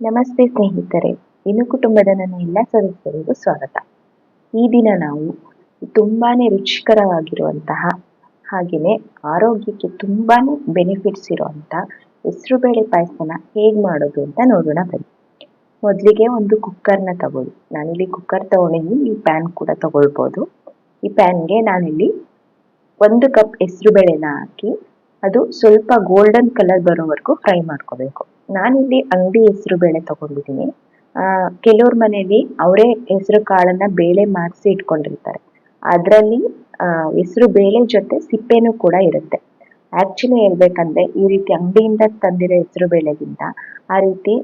ನಮಸ್ತೆ ಸ್ನೇಹಿತರೆ. ಇನ್ನು ಕುಟುಂಬದ ನನ್ನ ಎಲ್ಲ ಸದಸ್ಯರಿಗೂ ಸ್ವಾಗತ. ಈ ದಿನ ನಾವು ತುಂಬಾನೇ ರುಚಿಕರವಾಗಿರುವಂತಹ ಹಾಗೆಯೇ ಆರೋಗ್ಯಕ್ಕೆ ತುಂಬಾನೇ ಬೆನಿಫಿಟ್ಸ್ ಇರುವಂತಹ ಹೆಸರುಬೇಳೆ ಪಾಯಸನ ಹೇಗೆ ಮಾಡೋದು ಅಂತ ನೋಡೋಣ ಬನ್ನಿ. ಮೊದಲಿಗೆ ಒಂದು ಕುಕ್ಕರ್ನ ತಗೊಳ್ಳಿ. ನಾನಿಲ್ಲಿ ಕುಕ್ಕರ್ ತಗೊಂಡಿದ್ದೀನಿ. ಈ ಪ್ಯಾನ್ ಕೂಡ ತಗೊಳ್ಬೋದು. ಈ ಪ್ಯಾನ್ಗೆ ನಾನಿಲ್ಲಿ ಒಂದು ಕಪ್ ಹೆಸರುಬೇಳೆನ ಹಾಕಿ ಅದು ಸ್ವಲ್ಪ ಗೋಲ್ಡನ್ ಕಲರ್ ಬರೋವರೆಗೂ ಫ್ರೈ ಮಾಡ್ಕೋಬೇಕು. ನಾನಿಲ್ಲಿ ಅಂಗಡಿ ಹೆಸರು ಬೇಳೆ ತಗೊಂಡಿದ್ದೀನಿ. ಕೆಲವ್ರ ಮನೆಯಲ್ಲಿ ಅವರೇ ಹೆಸರು ಕಾಳನ್ನ ಬೇಳೆ ಮಾಡಿಸಿ ಇಟ್ಕೊಂಡಿರ್ತಾರೆ. ಅದರಲ್ಲಿ ಹೆಸರು ಬೇಳೆ ಜೊತೆ ಸಿಪ್ಪೆನೂ ಕೂಡ ಇರುತ್ತೆ. ಆ್ಯಕ್ಚುಲಿ ಹೇಳ್ಬೇಕಂದ್ರೆ ಈ ರೀತಿ ಅಂಗಡಿಯಿಂದ ತಂದಿರೋ ಹೆಸರು ಬೇಳೆಗಿಂತ ಆ ರೀತಿ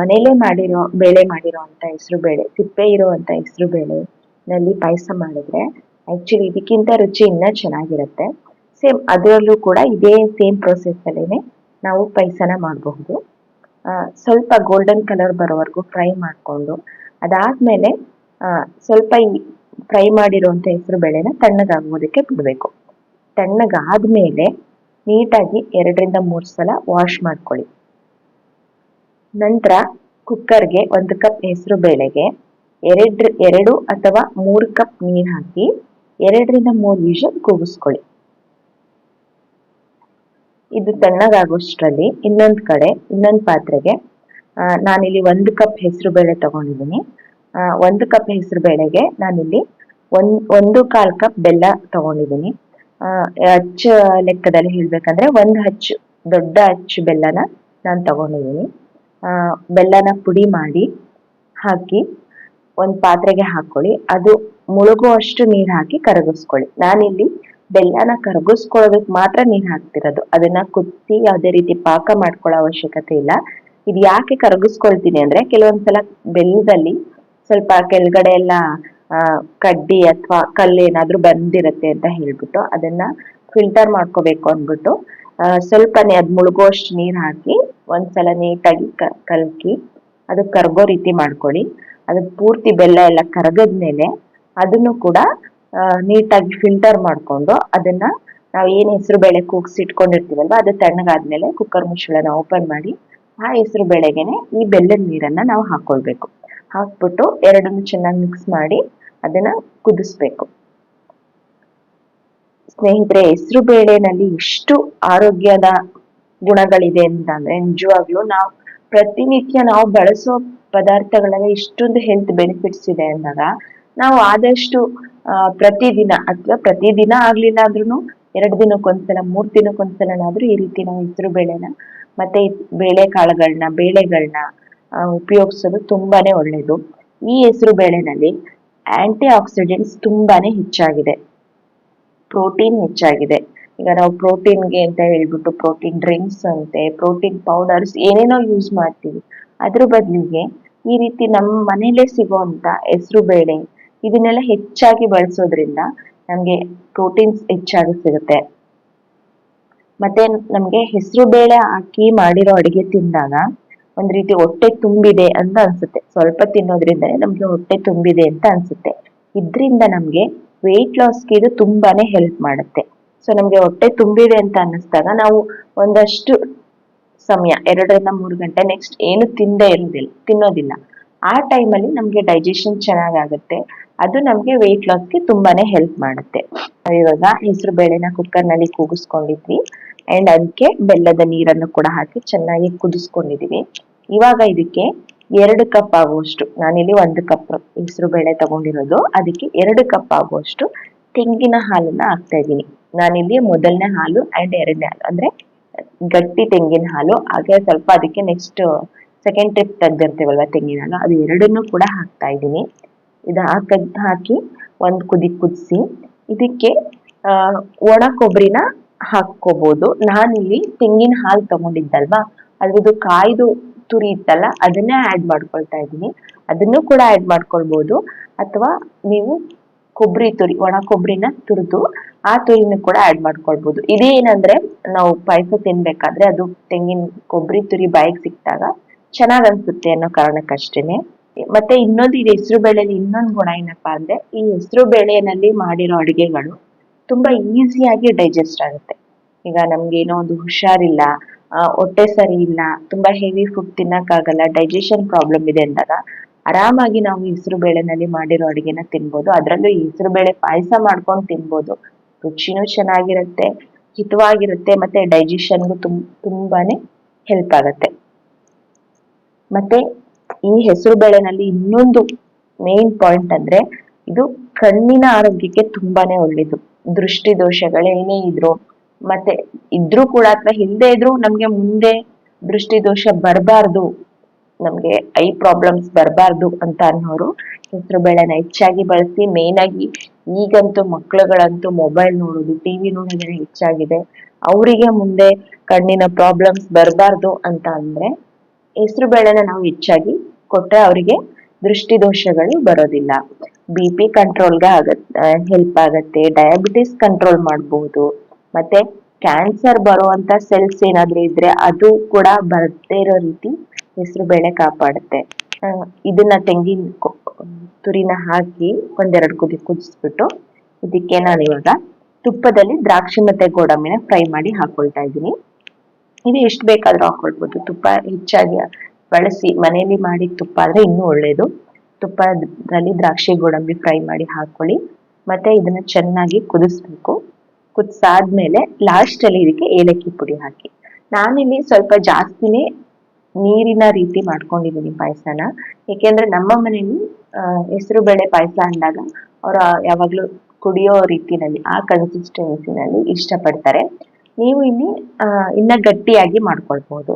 ಮನೇಲೇ ಮಾಡಿರೋ ಬೇಳೆ ಮಾಡಿರೋ ಅಂತ ಹೆಸರು ಬೇಳೆ, ಸಿಪ್ಪೆ ಇರುವಂತ ಹೆಸರು ಬೇಳೆನಲ್ಲಿ ಪಾಯಸ ಮಾಡಿದ್ರೆ ಆ್ಯಕ್ಚುಲಿ ಇದಕ್ಕಿಂತ ರುಚಿ ಇನ್ನೂ ಚೆನ್ನಾಗಿರುತ್ತೆ. ಸೇಮ್ ಅದರಲ್ಲೂ ಕೂಡ ಇದೇ ಸೇಮ್ ಪ್ರೊಸೆಸ್ ಅಲ್ಲೇನೆ ನಾವು ಪಾಯಸನ ಮಾಡಬಹುದು. ಸ್ವಲ್ಪ ಗೋಲ್ಡನ್ ಕಲರ್ ಬರೋವರೆಗೂ ಫ್ರೈ ಮಾಡಿಕೊಂಡು, ಅದಾದ್ಮೇಲೆ ಸ್ವಲ್ಪ ಈ ಫ್ರೈ ಮಾಡಿರುವಂಥ ಹೆಸರು ಬೇಳೆನ ತಣ್ಣಗಾಗೋದಕ್ಕೆ ಬಿಡಬೇಕು. ತಣ್ಣಗಾದ್ಮೇಲೆ ನೀಟಾಗಿ ಎರಡರಿಂದ ಮೂರು ಸಲ ವಾಶ್ ಮಾಡ್ಕೊಳ್ಳಿ. ನಂತರ ಕುಕ್ಕರ್ಗೆ ಒಂದು ಕಪ್ ಹೆಸರು ಬೇಳೆಗೆ ಎರಡು ಎರಡು ಅಥವಾ ಮೂರು ಕಪ್ ನೀರು ಹಾಕಿ, ಎರಡರಿಂದ ಮೂರು ವಿಷಲ್ ಕೂಗಿಸ್ಕೊಳ್ಳಿ ಇದು ತಣ್ಣಗಾಗೋಷ್ಟರಲ್ಲಿ ಇನ್ನೊಂದು ಕಡೆ, ಇನ್ನೊಂದು ಪಾತ್ರೆಗೆ ನಾನಿಲ್ಲಿ ಒಂದು ಕಪ್ ಹೆಸರು ಬೇಳೆ ತಗೊಂಡಿದ್ದೀನಿ. ಒಂದು ಕಪ್ ಹೆಸರು ಬೇಳೆಗೆ ನಾನಿಲ್ಲಿ ಒಂದ್, ಒಂದು ಕಾಲು ಕಪ್ ಬೆಲ್ಲ ತಗೊಂಡಿದ್ದೀನಿ. ಅಚ್ಚು ಲೆಕ್ಕದಲ್ಲಿ ಹೇಳ್ಬೇಕಂದ್ರೆ ಒಂದು ಹಚ್ಚು, ದೊಡ್ಡ ಅಚ್ಚು ಬೆಲ್ಲನ ನಾನು ತಗೊಂಡಿದ್ದೀನಿ. ಬೆಲ್ಲನ ಪುಡಿ ಮಾಡಿ ಹಾಕಿ ಒಂದು ಪಾತ್ರೆಗೆ ಹಾಕೊಳ್ಳಿ. ಅದು ಮುಳುಗುವಷ್ಟು ನೀರು ಹಾಕಿ ಕರಗಿಸ್ಕೊಳ್ಳಿ. ನಾನಿಲ್ಲಿ ಬೆಲ್ಲನ ಕರಗಿಸ್ಕೊಳ್ಳೋದಕ್ಕೆ ಮಾತ್ರ ನೀರು ಹಾಕ್ತಿರೋದು. ಅದನ್ನ ಕುದಿಸಿ ಯಾವುದೇ ರೀತಿ ಪಾಕ ಮಾಡ್ಕೊಳ್ಳೋ ಅವಶ್ಯಕತೆ ಇಲ್ಲ. ಇದು ಯಾಕೆ ಕರಗಿಸ್ಕೊಳ್ತೀನಿ ಅಂದ್ರೆ ಕೆಲವೊಂದ್ಸಲ ಬೆಲ್ಲದಲ್ಲಿ ಸ್ವಲ್ಪ ಕೆಳಗಡೆ ಎಲ್ಲ ಕಡ್ಡಿ ಅಥವಾ ಕಲ್ಲು ಏನಾದ್ರೂ ಬಂದಿರತ್ತೆ ಅಂತ ಹೇಳ್ಬಿಟ್ಟು ಅದನ್ನ ಫಿಲ್ಟರ್ ಮಾಡ್ಕೋಬೇಕು ಅಂದ್ಬಿಟ್ಟು ಸ್ವಲ್ಪನೇ ಅದ್ ಮುಳುಗೋಷ್ಟು ನೀರು ಹಾಕಿ ಒಂದ್ಸಲ ನೀಟಾಗಿ ಕಲ್ಕಿ ಅದು ಕರ್ಗೋ ರೀತಿ ಮಾಡ್ಕೊಳ್ಳಿ. ಅದು ಪೂರ್ತಿ ಬೆಲ್ಲ ಎಲ್ಲ ಕರಗದ್ಮೇಲೆ ಅದನ್ನು ಕೂಡ ನೀಟಾಗಿ ಫಿಲ್ಟರ್ ಮಾಡ್ಕೊಂಡು ಅದನ್ನ ನಾವು ಏನ್ ಹೆಸರು ಬೇಳೆ ಕೂಗ್ಸಿ ಇಟ್ಕೊಂಡಿರ್ತೀವಲ್ವ, ಅದು ತಣ್ಣಗಾದ್ಮೇಲೆ ಕುಕ್ಕರ್ ಮುಚ್ಚಳನ ಓಪನ್ ಮಾಡಿ, ಆ ಹೆಸರು ಬೇಳೆಗೆನೆ ಈ ಬೆಲ್ಲದ ನೀರನ್ನ ನಾವು ಹಾಕೊಳ್ಬೇಕು. ಹಾಕ್ಬಿಟ್ಟು ಎರಡನ್ನು ಚೆನ್ನಾಗಿ ಮಿಕ್ಸ್ ಮಾಡಿ ಅದನ್ನ ಕುದಿಸ್ಬೇಕು. ಸ್ನೇಹಿತರೆ, ಹೆಸರು ಬೇಳೆನಲ್ಲಿ ಇಷ್ಟು ಆರೋಗ್ಯದ ಗುಣಗಳಿದೆ ಅಂತಂದ್ರೆ ನಿಜವಾಗ್ಲೂ ನಾವು ಪ್ರತಿನಿತ್ಯ ನಾವು ಬಳಸೋ ಪದಾರ್ಥಗಳಲ್ಲಿ ಇಷ್ಟೊಂದು ಹೆಲ್ತ್ ಬೆನಿಫಿಟ್ಸ್ ಇದೆ ಅಂದಾಗ ನಾವು ಆದಷ್ಟು ಆ, ಪ್ರತಿದಿನ ಅಥವಾ ಪ್ರತಿದಿನ ಆಗ್ಲಿಲ್ಲ ಆದ್ರೂ ಎರಡು ದಿನಕ್ಕೊಂದ್ಸಲ ಮೂರ್ ದಿನಕ್ಕೊಂದ್ಸಲನಾದ್ರೂ ಈ ರೀತಿ ನಾವು ಹೆಸರು ಬೇಳೆನ ಮತ್ತೆ ಬೇಳೆ ಕಾಳುಗಳನ್ನ ಬೇಳೆಗಳನ್ನ ಉಪಯೋಗಿಸೋದು ತುಂಬಾನೇ ಒಳ್ಳೇದು. ಈ ಹೆಸರು ಬೇಳೆನಲ್ಲಿ ಆಂಟಿ ಆಕ್ಸಿಡೆಂಟ್ಸ್ ತುಂಬಾನೇ ಹೆಚ್ಚಾಗಿದೆ. ಪ್ರೋಟೀನ್ ಹೆಚ್ಚಾಗಿದೆ. ಈಗ ನಾವು ಪ್ರೋಟೀನ್ಗೆ ಅಂತ ಹೇಳ್ಬಿಟ್ಟು ಪ್ರೋಟೀನ್ ಡ್ರಿಂಕ್ಸ್ ಅಂತೆ ಪ್ರೋಟೀನ್ ಪೌಡರ್ಸ್ ಏನೇನೋ ಯೂಸ್ ಮಾಡ್ತೀವಿ. ಅದ್ರ ಬದಲಿಗೆ ಈ ರೀತಿ ನಮ್ಮ ಮನೇಲೆ ಸಿಗುವಂತ ಹೆಸರು ಬೇಳೆ ಇದನ್ನೆಲ್ಲ ಹೆಚ್ಚಾಗಿ ಬಳಸೋದ್ರಿಂದ ನಮ್ಗೆ ಪ್ರೋಟೀನ್ಸ್ ಹೆಚ್ಚಾಗಿ ಸಿಗುತ್ತೆ. ಮತ್ತೆ ನಮ್ಗೆ ಹೆಸರು ಬೇಳೆ ಹಾಕಿ ಮಾಡಿರೋ ಅಡಿಗೆ ತಿಂದಾಗ ಒಂದ್ ರೀತಿ ಹೊಟ್ಟೆ ತುಂಬಿದೆ ಅಂತ ಅನ್ಸುತ್ತೆ. ಸ್ವಲ್ಪ ತಿನ್ನೋದ್ರಿಂದ ನಮ್ಗೆ ಹೊಟ್ಟೆ ತುಂಬಿದೆ ಅಂತ ಅನ್ಸುತ್ತೆ. ಇದ್ರಿಂದ ನಮ್ಗೆ ವೆಯ್ಟ್ ಲಾಸ್ಗೆ ಇದು ತುಂಬಾನೇ ಹೆಲ್ಪ್ ಮಾಡುತ್ತೆ. ಸೊ ನಮ್ಗೆ ಹೊಟ್ಟೆ ತುಂಬಿದೆ ಅಂತ ಅನ್ನಿಸ್ದಾಗ ನಾವು ಒಂದಷ್ಟು ಸಮಯ, ಎರಡರಿಂದ ಮೂರು ಗಂಟೆ ನೆಕ್ಸ್ಟ್ ಏನು ತಿಂದೇ ಇರೋದಿಲ್ಲ ತಿನ್ನೋದಿಲ್ಲ. ಆ ಟೈಮಲ್ಲಿ ನಮ್ಗೆ ಡೈಜೆಷನ್ ಚೆನ್ನಾಗಾಗುತ್ತೆ. ಅದು ನಮ್ಗೆ ವೆಯ್ಟ್ ಲಾಸ್ಗೆ ತುಂಬಾನೇ ಹೆಲ್ಪ್ ಮಾಡುತ್ತೆ. ಇವಾಗ ಹೆಸರು ಬೇಳೆನ ಕುಕ್ಕರ್ನಲ್ಲಿ ಕೂಗಿಸ್ಕೊಂಡಿದ್ವಿ ಅಂಡ್ ಅದಕ್ಕೆ ಬೆಲ್ಲದ ನೀರನ್ನು ಕೂಡ ಹಾಕಿ ಚೆನ್ನಾಗಿ ಕುದಿಸ್ಕೊಂಡಿದೀವಿ. ಇವಾಗ ಇದಕ್ಕೆ ಎರಡು ಕಪ್ ಆಗುವಷ್ಟು, ನಾನಿಲ್ಲಿ ಒಂದು ಕಪ್ ಹೆಸರು ಬೇಳೆ ತಗೊಂಡಿರೋದು, ಅದಕ್ಕೆ ಎರಡು ಕಪ್ ಆಗುವಷ್ಟು ತೆಂಗಿನ ಹಾಲನ್ನ ಹಾಕ್ತಾ ಇದ್ದೀನಿ. ನಾನಿಲ್ಲಿ ಮೊದಲನೇ ಹಾಲು ಅಂಡ್ ಎರಡನೇ ಹಾಲು, ಅಂದ್ರೆ ಗಟ್ಟಿ ತೆಂಗಿನ ಹಾಲು, ಹಾಗೆ ಸ್ವಲ್ಪ ಅದಕ್ಕೆ ನೆಕ್ಸ್ಟ್ ಸೆಕೆಂಡ್ ಟ್ರಿಪ್ ತೆಗ್ದಿರ್ತೇವಲ್ವ ತೆಂಗಿನ ಹಾಲು, ಅದು ಎರಡನ್ನೂ ಕೂಡ ಹಾಕ್ತಾ ಇದ್ದೀನಿ. ಇದು ಹಾಕ ಹಾಕಿ ಒಂದು ಕುದಿ ಕುದಿಸಿ, ಇದಕ್ಕೆ ಒಣ ಕೊಬ್ಬರಿನ ಹಾಕ್ಕೋಬಹುದು ನಾನಿಲ್ಲಿ ತೆಂಗಿನ ಹಾಲು ತಗೊಂಡಿದ್ದಲ್ವಾ, ಅದ್ರದ್ದು ಕಾಯ್ದು ತುರಿ ಇತ್ತಲ್ಲ, ಅದನ್ನೇ ಆ್ಯಡ್ ಮಾಡ್ಕೊಳ್ತಾ ಇದ್ದೀನಿ. ಅದನ್ನು ಕೂಡ ಆ್ಯಡ್ ಮಾಡ್ಕೊಳ್ಬೋದು. ಅಥವಾ ನೀವು ಕೊಬ್ಬರಿ ತುರಿ, ಒಣ ಕೊಬ್ಬರಿನ ತುರಿದು ಆ ತುರಿನ ಕೂಡ ಆ್ಯಡ್ ಮಾಡ್ಕೊಳ್ಬೋದು. ಇದೇನಂದ್ರೆ ನಾವು ಪಾಯಸ ತಿನ್ಬೇಕಾದ್ರೆ ಅದು ತೆಂಗಿನ ಕೊಬ್ಬರಿ ತುರಿ ಬಾಯಿಗೆ ಸಿಕ್ಕಿದಾಗ ಚೆನ್ನಾಗಿ ಅನ್ಸುತ್ತೆ ಅನ್ನೋ ಕಾರಣಕ್ಕಷ್ಟೇನೆ. ಮತ್ತೆ ಇನ್ನೊಂದು, ಇದು ಹೆಸರು ಬೇಳೆಯಲ್ಲಿ ಇನ್ನೊಂದು ಗುಣ ಏನಪ್ಪಾ ಅಂದ್ರೆ, ಈ ಹೆಸರು ಬೇಳೆನಲ್ಲಿ ಮಾಡಿರೋ ಅಡುಗೆಗಳು ತುಂಬಾ ಈಸಿಯಾಗಿ ಡೈಜೆಸ್ಟ್ ಆಗುತ್ತೆ. ಈಗ ನಮ್ಗೆ ಏನೋ ಒಂದು ಹುಷಾರಿಲ್ಲ ಹೊಟ್ಟೆ ಸರಿ ಇಲ್ಲ, ತುಂಬಾ ಹೆವಿ ಫುಡ್ ತಿನ್ನಕ್ಕಾಗಲ್ಲ ಡೈಜೆಷನ್ ಪ್ರಾಬ್ಲಮ್ ಇದೆ ಅಂದಾಗ, ಆರಾಮಾಗಿ ನಾವು ಹೆಸರು ಬೇಳೆನಲ್ಲಿ ಮಾಡಿರೋ ಅಡುಗೆನ ತಿನ್ಬೋದು. ಅದರಲ್ಲೂ ಹೆಸರು ಬೇಳೆ ಪಾಯಸ ಮಾಡ್ಕೊಂಡು ತಿನ್ಬೋದು. ರುಚಿನೂ ಚೆನ್ನಾಗಿರುತ್ತೆ, ಹಿತವಾಗಿರುತ್ತೆ, ಮತ್ತೆ ಡೈಜೆಷನ್ಗೂ ತುಂಬ ತುಂಬಾನೇ ಹೆಲ್ಪ್ ಆಗುತ್ತೆ. ಮತ್ತೆ ಈ ಹೆಸರು ಬೇಳೆನಲ್ಲಿ ಇನ್ನೊಂದು ಮೇನ್ ಪಾಯಿಂಟ್ ಅಂದ್ರೆ ಇದು ಕಣ್ಣಿನ ಆರೋಗ್ಯಕ್ಕೆ ತುಂಬಾನೇ ಒಳ್ಳೇದು. ದೃಷ್ಟಿ ದೋಷಗಳೇನೇ ಇದ್ರು ಮತ್ತೆ ಇದ್ರೂ ಕೂಡ ಅಥವಾ ಹಿಂದೆ ಇದ್ರು ನಮ್ಗೆ ಮುಂದೆ ದೃಷ್ಟಿ ದೋಷ ಬರಬಾರ್ದು, ನಮ್ಗೆ ಐ ಪ್ರಾಬ್ಲಮ್ಸ್ ಬರಬಾರ್ದು ಅಂತ ಅನ್ನೋರು ಹೆಸರು ಬೇಳೆನ ಹೆಚ್ಚಾಗಿ ಬಳಸಿ ಮೇನ್ ಆಗಿ ಈಗಂತೂ ಮಕ್ಳುಗಳಂತೂ ಮೊಬೈಲ್ ನೋಡೋದು ಟಿವಿ ನೋಡೋದೇ ಹೆಚ್ಚಾಗಿದೆ. ಅವರಿಗೆ ಮುಂದೆ ಕಣ್ಣಿನ ಪ್ರಾಬ್ಲಮ್ಸ್ ಬರಬಾರ್ದು ಅಂತ ಅಂದ್ರೆ ಹೆಸರು ಬೇಳೆನ ನಾವು ಹೆಚ್ಚಾಗಿ ಕೊಟ್ರೆ ಅವರಿಗೆ ದೃಷ್ಟಿ ದೋಷಗಳು ಬರೋದಿಲ್ಲ. ಬಿ ಪಿ ಕಂಟ್ರೋಲ್ಗೆ ಆಗತ್ತೆ ಹೆಲ್ಪ್ ಆಗತ್ತೆ ಡಯಾಬಿಟಿಸ್ ಕಂಟ್ರೋಲ್ ಮಾಡಬಹುದು ಮತ್ತೆ ಕ್ಯಾನ್ಸರ್ ಬರುವಂತ ಸೆಲ್ಸ್ ಏನಾದ್ರೂ ಇದ್ರೆ ಅದು ಕೂಡ ಬರದೇ ಇರೋ ರೀತಿ ಹೆಸರು ಬೇಳೆ ಕಾಪಾಡುತ್ತೆ. ಇದನ್ನ ತೆಂಗಿನ ತುರಿನ ಹಾಕಿ ಒಂದೆರಡು ಕುದಿ ಕುದಿಸ್ಬಿಟ್ಟು ಇದಕ್ಕೆ ನಾನು ಇವಾಗ ತುಪ್ಪದಲ್ಲಿ ದ್ರಾಕ್ಷಿ ಮತ್ತೆ ಗೋಡಂಬಿನ ಫ್ರೈ ಮಾಡಿ ಹಾಕೊಳ್ತಾ ಇದ್ದೀನಿ. ಇದು ಎಷ್ಟು ಬೇಕಾದ್ರೂ ಹಾಕೊಳ್ಬೋದು. ತುಪ್ಪ ಹೆಚ್ಚಾಗಿ ಬಳಸಿ ಮನೆಯಲ್ಲಿ ಮಾಡಿ ತುಪ್ಪ ಆದರೆ ಇನ್ನೂ ಒಳ್ಳೇದು. ತುಪ್ಪದಲ್ಲಿ ದ್ರಾಕ್ಷಿ ಗೋಡಂಬಿ ಫ್ರೈ ಮಾಡಿ ಹಾಕೊಳ್ಳಿ. ಮತ್ತೆ ಇದನ್ನ ಚೆನ್ನಾಗಿ ಕುದಿಸ್ಬೇಕು. ಕುದಿಸಾದ್ಮೇಲೆ ಲಾಸ್ಟ್ ಅಲ್ಲಿ ಇದಕ್ಕೆ ಏಲಕ್ಕಿ ಪುಡಿ ಹಾಕಿ. ನಾನಿಲ್ಲಿ ಸ್ವಲ್ಪ ಜಾಸ್ತಿನೇ ನೀರಿನ ರೀತಿ ಮಾಡ್ಕೊಂಡಿದ್ದೀನಿ ಪಾಯಸನ. ಏಕೆಂದ್ರೆ ನಮ್ಮ ಮನೆಯಲ್ಲಿ ಹೆಸರು ಬೇಳೆ ಪಾಯಸ ಅಂದಾಗ ಅವರು ಯಾವಾಗ್ಲೂ ಕುಡಿಯೋ ರೀತಿನಲ್ಲಿ, ಆ ಕನ್ಸಿಸ್ಟೆನ್ಸಿನಲ್ಲಿ ಇಷ್ಟಪಡ್ತಾರೆ. ನೀವು ಇಲ್ಲಿ ಇನ್ನ ಗಟ್ಟಿಯಾಗಿ ಮಾಡ್ಕೊಳ್ಬಹುದು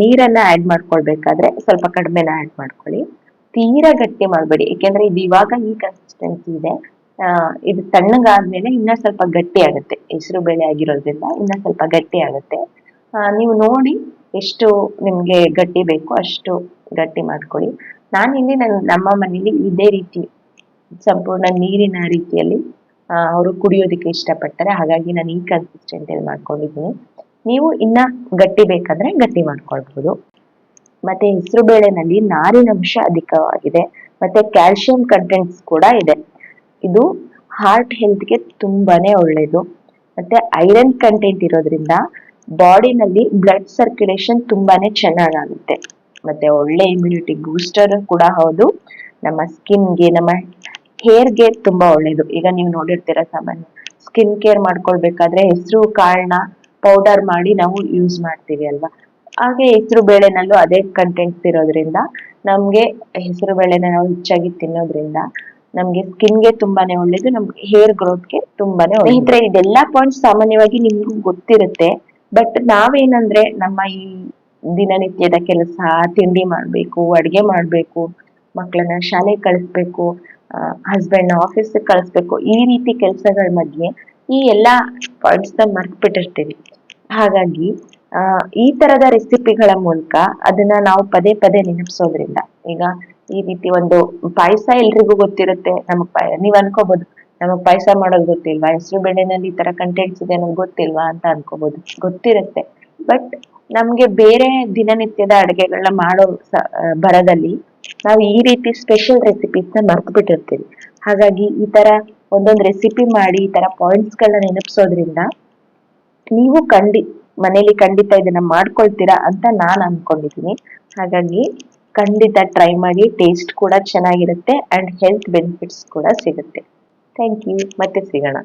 ನೀರನ್ನ ಆಡ್ ಮಾಡ್ಕೊಳ್ಬೇಕಾದ್ರೆ ಸ್ವಲ್ಪ ಕಡಿಮೆನ ಆಡ್ ಮಾಡ್ಕೊಳ್ಳಿ. ತೀರಾ ಗಟ್ಟಿ ಮಾಡಬೇಡಿ. ಏಕೆಂದ್ರೆ ಇದು ಇವಾಗ ಈ ಕನ್ಸಿಸ್ಟೆನ್ಸಿ ಇದೆ. ಇದು ಇದು ತಣ್ಣಗಾದ್ಮೇಲೆ ಇನ್ನ ಸ್ವಲ್ಪ ಗಟ್ಟಿ ಆಗುತ್ತೆ. ಹೆಸರು ಬೇಳೆ ಆಗಿರೋದ್ರಿಂದ ಇನ್ನ ಸ್ವಲ್ಪ ಗಟ್ಟಿ ಆಗುತ್ತೆ. ನೀವು ನೋಡಿ ಎಷ್ಟು ನಿಮ್ಗೆ ಗಟ್ಟಿ ಬೇಕು ಅಷ್ಟು ಗಟ್ಟಿ ಮಾಡ್ಕೊಳ್ಳಿ. ನಾನಿಲ್ಲಿ ನನ್ನ ನಮ್ಮ ಮನೇಲಿ ಇದೇ ರೀತಿ ಸಂಪೂರ್ಣ ನೀರಿನ ರೀತಿಯಲ್ಲಿ ಅವರು ಕುಡಿಯೋದಕ್ಕೆ ಇಷ್ಟಪಡ್ತಾರೆ. ಹಾಗಾಗಿ ನಾನು ಈ ಕನ್ಸಿಸ್ಟೆಂಟ್ ಅಲ್ಲಿ ಮಾಡ್ಕೊಂಡಿದ್ದೀನಿ. ನೀವು ಇನ್ನ ಗಟ್ಟಿ ಬೇಕಂದ್ರೆ ಗಟ್ಟಿ ಮಾಡ್ಕೊಳ್ಬಹುದು ಮತ್ತೆ ಹೆಸರು ಬೇಳೆನಲ್ಲಿ ನಾರಿನಂಶ ಅಧಿಕವಾಗಿದೆ. ಮತ್ತೆ ಕ್ಯಾಲ್ಸಿಯಂ ಕಂಟೆಂಟ್ಸ್ ಕೂಡ ಇದೆ. ಇದು ಹಾರ್ಟ್ ಹೆಲ್ತ್ಗೆ ತುಂಬಾನೇ ಒಳ್ಳೇದು. ಮತ್ತೆ ಐರನ್ ಕಂಟೆಂಟ್ ಇರೋದ್ರಿಂದ ಬಾಡಿನಲ್ಲಿ ಬ್ಲಡ್ ಸರ್ಕ್ಯುಲೇಷನ್ ತುಂಬಾನೇ ಚೆನ್ನಾಗಾಗುತ್ತೆ. ಮತ್ತೆ ಒಳ್ಳೆ ಇಮ್ಯುನಿಟಿ ಬೂಸ್ಟರ್ ಕೂಡ ಹೌದು. ನಮ್ಮ ಸ್ಕಿನ್ಗೆ ನಮ್ಮ ಹೇರ್ಗೆ ತುಂಬಾ ಒಳ್ಳೇದು. ಈಗ ನೀವು ನೋಡಿರ್ತೀರ ಸಾಮಾನ್ಯ ಸ್ಕಿನ್ ಕೇರ್ ಮಾಡ್ಕೊಳ್ಬೇಕಾದ್ರೆ ಹೆಸರು ಕಾಳನ್ನ ಪೌಡರ್ ಮಾಡಿ ನಾವು ಯೂಸ್ ಮಾಡ್ತೀವಿ ಅಲ್ವಾ? ಹಾಗೆ ಹೆಸರು ಬೇಳೆನಲ್ಲೂ ಅದೇ ಕಂಟೆಂಟ್ಸ್ ಇರೋದ್ರಿಂದ ನಮ್ಗೆ ಹೆಸರು ಬೇಳೆನ ನಾವು ಹೆಚ್ಚಾಗಿ ತಿನ್ನೋದ್ರಿಂದ ನಮ್ಗೆ ಸ್ಕಿನ್ಗೆ ತುಂಬಾನೇ ಒಳ್ಳೇದು, ನಮ್ಗೆ ಹೇರ್ ಗ್ರೋತ್ಗೆ ತುಂಬಾನೇ ಒಳ್ಳೆ ಸ್ನೇಹಿತರೆ, ಇದೆಲ್ಲಾ ಪಾಯಿಂಟ್ಸ್ ಸಾಮಾನ್ಯವಾಗಿ ನಿಮ್ಗೂ ಗೊತ್ತಿರುತ್ತೆ. ಬಟ್ ನಾವೇನಂದ್ರೆ ನಮ್ಮ ಈ ದಿನನಿತ್ಯದ ಕೆಲಸ, ತಿಂಡಿ ಮಾಡ್ಬೇಕು, ಅಡ್ಗೆ ಮಾಡ್ಬೇಕು ಮಕ್ಕಳನ್ನ ಶಾಲೆಗೆ ಕಳಿಸ್ಬೇಕು ಹಸ್ಬೆಂಡ್ ಆಫೀಸ್ ಕಳಿಸ್ಬೇಕು. ಈ ರೀತಿ ಕೆಲಸಗಳ ಮಧ್ಯೆ ಈ ಎಲ್ಲಾ ಪಾಯಿಂಟ್ಸ್ನ ಮರ್ತ್ಬಿಟ್ಟಿರ್ತೀವಿ ಹಾಗಾಗಿ ಆ, ಈ ತರದ ರೆಸಿಪಿಗಳ ಮೂಲಕ ಅದನ್ನ ನಾವು ಪದೇ ಪದೇ ನೆನಪಿಸೋದ್ರಿಂದ. ಈಗ ಈ ರೀತಿ ಒಂದು ಪಾಯಸ ಎಲ್ರಿಗೂ ಗೊತ್ತಿರುತ್ತೆ. ನಮಗ್ ನೀವ್ ಅನ್ಕೋಬಹುದು ನಮಗ್ ಪಾಯಸ ಮಾಡೋದು ಗೊತ್ತಿಲ್ವಾ? ಹೆಸರು ಬೇಳೆನಲ್ಲಿ ಈ ತರ ಕಂಟೆಂಟ್ಸ್ ಇದೆ ನಮ್ಗೆ ಗೊತ್ತಿಲ್ವಾ ಅಂತ ಅನ್ಕೋಬಹುದು ಗೊತ್ತಿರುತ್ತೆ. ಬಟ್ ನಮ್ಗೆ ಬೇರೆ ದಿನನಿತ್ಯದ ಅಡುಗೆಗಳನ್ನ ಮಾಡೋ ಆ, ನಾವು ಈ ರೀತಿ ಸ್ಪೆಷಲ್ ರೆಸಿಪೀಸ್ನ ಮರ್ತು ಬಿಟ್ಟಿರ್ತೀವಿ ಹಾಗಾಗಿ ಈ ತರ ಒಂದೊಂದು ರೆಸಿಪಿ ಮಾಡಿ ಈ ತರ ಪಾಯಿಂಟ್ಸ್ ಗಳನ್ನ ನೆನಪಿಸೋದ್ರಿಂದ ನೀವು ಖಂಡಿ ಮನೇಲಿ ಖಂಡಿತ ಇದನ್ನ ಮಾಡ್ಕೊಳ್ತೀರಾ ಅಂತ ನಾನು ಅನ್ಕೊಂಡಿದೀನಿ. ಹಾಗಾಗಿ ಖಂಡಿತ ಟ್ರೈ ಮಾಡಿ ಟೇಸ್ಟ್ ಕೂಡ ಚೆನ್ನಾಗಿರುತ್ತೆ ಅಂಡ್ ಹೆಲ್ತ್ ಬೆನಿಫಿಟ್ಸ್ ಕೂಡ ಸಿಗುತ್ತೆ. ಥ್ಯಾಂಕ್ ಯು ಮತ್ತೆ ಸಿಗೋಣ.